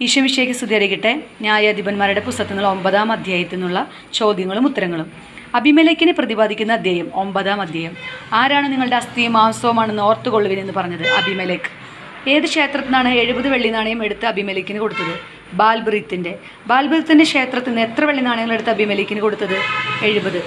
ഈശോമിശേക്ക് സ്തുതിയറിയിക്കട്ടെ ന്യായാധിപന്മാരുടെ പുസ്തകത്തിൽ നിന്നുള്ള ഒമ്പതാം അധ്യായത്തിൽ നിന്നുള്ള ചോദ്യങ്ങളും ഉത്തരങ്ങളും. അഭിമലേഖിനെ പ്രതിപാദിക്കുന്ന അധ്യായം ഒമ്പതാം അധ്യായം. ആരാണ് നിങ്ങളുടെ അസ്ഥിയും മാംസവുമാണെന്ന് ഓർത്തുകൊള്ളുവിൻ എന്ന് പറഞ്ഞത് അഭിമലേഖ്. ഏത് ക്ഷേത്രത്തിൽ നിന്നാണ് എഴുപത് വെള്ളി നാണയം എടുത്ത് അഭിമലേഖിന് കൊടുത്തത്? ബാൽബ്രീത്തിന്റെ ബാൽബ്രീത്തിന്റെ ക്ഷേത്രത്തിൽ നിന്ന് എത്ര വെള്ളി നാണയങ്ങൾ എടുത്ത് അഭിമലേഖിന് കൊടുത്തത്? എഴുപത്.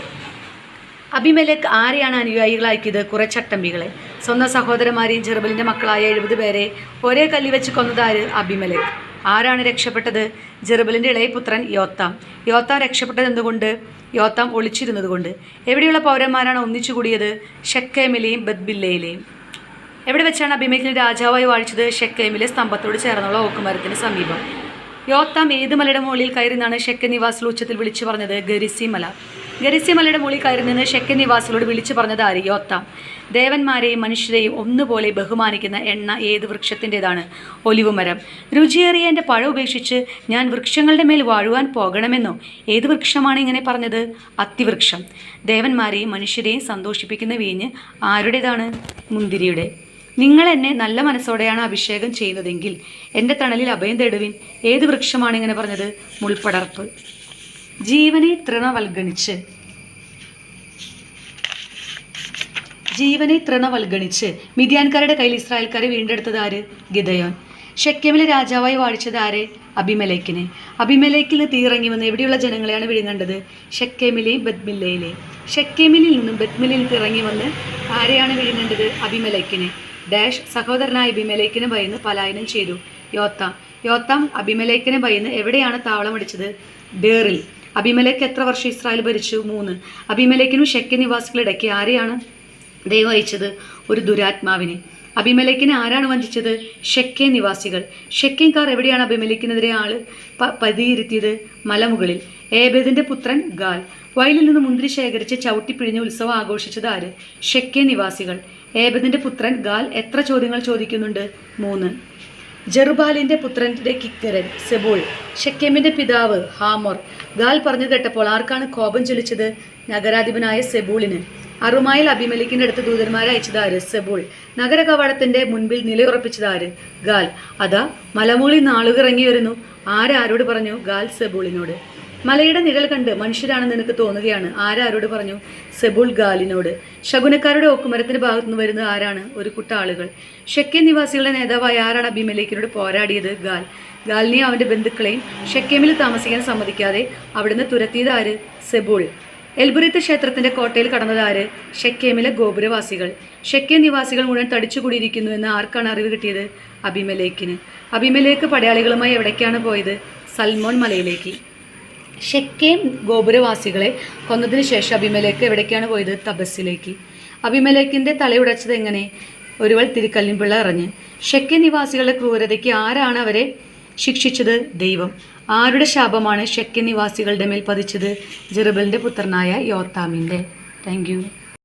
അഭിമലേഖ് ആരെയാണ് അനുയായികളാക്കിയത്? കുറെ ചട്ടമ്പികളെ. സ്വന്തം സഹോദരന്മാരെയും ചെറുബലിന്റെ മക്കളായ എഴുപത് പേരെ ഒരേ കല്ലി വെച്ച് കൊന്നതാര് അഭിമലേക്ക് ആരാണ് രക്ഷപ്പെട്ടത്? ജെറുബലിന്റെ ഇളയപുത്രൻ യോത്താം. യോത്താം രക്ഷപ്പെട്ടത് എന്തുകൊണ്ട്? യോത്താം ഒളിച്ചിരുന്നത് കൊണ്ട്. എവിടെയുള്ള പൗരന്മാരാണ് ഒന്നിച്ചുകൂടിയത് ഷെക്കേമിലെയും ബദ്ബില്ലയിലെയും എവിടെ വെച്ചാണ് അഭിമേഖിന് രാജാവായി വാഴിച്ചത്? ഷെക്കേമിലെ സ്തംഭത്തോട് ചേർന്നുള്ള ഓക്കുമരത്തിന് സമീപം. യോത്താം ഏത് മലയുടെ മുകളിൽ കയറി നിന്നാണ് ഷെക്കെ നിവാസിൽ ഉച്ചത്തിൽ വിളിച്ചു പറഞ്ഞത്? ഗരിസി മല ഗരിസി മലയുടെ മുകളിൽ കയറി നിന്ന് ഷെക്കൻ നിവാസികളോട് വിളിച്ചു പറഞ്ഞത് യോത്താം. ദേവന്മാരെയും മനുഷ്യരെയും ഒന്നുപോലെ ബഹുമാനിക്കുന്ന എണ്ണ ഏത് വൃക്ഷത്തിന്റെതാണ്? ഒലിവുമരം രുചിയേറിയ എന്റെ പഴം ഉപേക്ഷിച്ച് ഞാൻ വൃക്ഷങ്ങളുടെ മേൽ വാഴുവാൻ പോകണമെന്നോ? ഏത് വൃക്ഷമാണ് ഇങ്ങനെ പറഞ്ഞത്? അത്തിവൃക്ഷം. ദേവന്മാരെയും മനുഷ്യരെയും സന്തോഷിപ്പിക്കുന്ന വീഞ്ഞ് ആരുടേതാണ്? മുന്തിരിയുടെ. നിങ്ങൾ എന്നെ നല്ല മനസ്സോടെയാണ് അഭിഷേകം ചെയ്യുന്നതെങ്കിൽ എന്റെ തണലിൽ അഭയം തേടുവിൻ. ഏത് വൃക്ഷമാണ് ഇങ്ങനെ പറഞ്ഞത്? മുൾപ്പടർപ്പ്. ജീവനെ തൃണവൽഗണിച്ച്. ജീവനെ തൃണവൽഗണിച്ച്. മിതിയാൻകാരുടെ കയ്യിൽ ഇസ്രായേൽക്കാരെ വീണ്ടെടുത്തത് ആര്? ഗിതയോൻ ഷെക്കേമിലെ രാജാവായി വാഴിച്ചത് ആരെ? അഭിമലേക്കിനെ അഭിമലേക്കിൽ നിന്ന് തീറങ്ങി വന്ന് എവിടെയുള്ള ജനങ്ങളെയാണ് വിഴുങ്ങേണ്ടത്? ഷെക്കേമിലെയും ബദ്മില്ലയിലെയും ഷെക്കേമിലിൽ നിന്നും ബദ്മില്ലയിൽ നിന്ന് ഇറങ്ങി വന്ന് ആരെയാണ് വിഴുങ്ങേണ്ടത്? അഭിമലേക്കിനെ ഡാഷ് സഹോദരനായ അഭിമലേക്കിനെ ഭയന്ന് പലായനം ചെയ്തു. യോത്താം. യോത്താം അഭിമലേക്കിനെ ഭയന്ന് എവിടെയാണ് താവളമടിച്ചത്? ഡേറിൽ അഭിമലേക്ക് എത്ര വർഷം ഇസ്രായേൽ ഭരിച്ചു? മൂന്ന്. അഭിമലേക്കിനും ഷെക്ക് നിവാസികളിടയ്ക്ക് ആരെയാണ് ദൈവം അയച്ചത്? ഒരു ദുരാത്മാവിനെ. അഭിമലേക്കിനെ ആരാണ് വഞ്ചിച്ചത്? ഷെക്കെ നിവാസികൾ. ഷെക്കേക്കാർ എവിടെയാണ് അഭിമലേക്കിനെതിരെ ആൾ പതിയിരുത്തിയത്? മലമുകളിൽ. ഏബേദിന്റെ പുത്രൻ ഗാൽ. വയലിൽ നിന്ന് മുന്തിരി ശേഖരിച്ച് ചവിട്ടിപ്പിഴിഞ്ഞ് ഉത്സവം ആഘോഷിച്ചത് ആര്? ഷെക്കെ നിവാസികൾ. ഏബദിന്റെ പുത്രൻ ഗാൽ എത്ര ചോദ്യങ്ങൾ ചോദിക്കുന്നുണ്ട്? മൂന്ന്. ജെറുബാലിന്റെ പുത്രന്റെ കിക്കരൻ സെബൂൾ ഷെക്കേമിന്റെ പിതാവ് ഹാമോർ. ഗാൽ പറഞ്ഞു കേട്ടപ്പോൾ ആർക്കാണ് കോപം ചൊലിച്ചത് നഗരാധിപനായ സെബൂളിന്. അറുമായിൽ അഭിമലിക്കിന്റെ അടുത്ത് ദൂതന്മാരെ അയച്ചതാര്? സെബൂൾ. നഗര കവാടത്തിന്റെ മുൻപിൽ നിലയുറപ്പിച്ചതാര്? ഗാൽ. അതാ മലമൂളി നാളുകിറങ്ങി വരുന്നു ആരാരോട് പറഞ്ഞു? ഗാൽ സെബൂളിനോട്. മലയുടെ നിഴൽ കണ്ട് മനുഷ്യരാണെന്ന് നിനക്ക് തോന്നുകയാണ്. ആരാരോട് പറഞ്ഞു? സെബുൾ ഗാലിനോട്. ശകുനക്കാരുടെ ഓക്കുമരത്തിന്റെ ഭാഗത്തുനിന്ന് വരുന്നത് ആരാണ്? ഒരു കൂട്ട ആളുകൾ. ഷെക്കെ നിവാസികളുടെ നേതാവായ ആരാണ് അഭിമലേക്കിനോട് പോരാടിയത്? ഗാൽ. ഗാലിനെയും അവന്റെ ബന്ധുക്കളെയും ഷെക്കേമിൽ താമസിക്കാൻ സമ്മതിക്കാതെ അവിടുന്ന് തുരത്തിയത് ആര്? സെബുൾ. എൽബുറിത്ത് ക്ഷേത്രത്തിന്റെ കോട്ടയിൽ കടന്നതാര് ഷെക്കേമിലെ ഗോപുരവാസികൾ. ഷെക്കേ നിവാസികൾ മുഴുവൻ തടിച്ചുകൂടിയിരിക്കുന്നു എന്ന് ആർക്കാണ് അറിവ് കിട്ടിയത്? അഭിമലേക്കിന് അഭിമലേക്ക് പടയാളികളുമായി എവിടേക്കാണ് പോയത്? സൽമോൻ മലയിലേക്ക്. ഷെക്കേം ഗോപുരവാസികളെ കൊന്നതിന് ശേഷം അഭിമലേക്ക് എവിടേക്കാണ് പോയത്? തപസ്സിലേക്ക്. അഭിമലേക്കിന്റെ തലയുടച്ചത് എങ്ങനെ? ഒരുവൾ തിരുക്കല്ലിൻപിള്ള എറിഞ്ഞ് ഷെക്കെ നിവാസികളുടെ ക്രൂരതയ്ക്ക് ആരാണ് അവരെ ശിക്ഷിച്ചത്? ദൈവം. ആരുടെ ശാപമാണ് ഷെക്കെ നിവാസികളുടെ മേൽ പതിച്ചത്? ജെറുബലിന്റെ പുത്രനായ യോത്താമിന്റെ താങ്ക്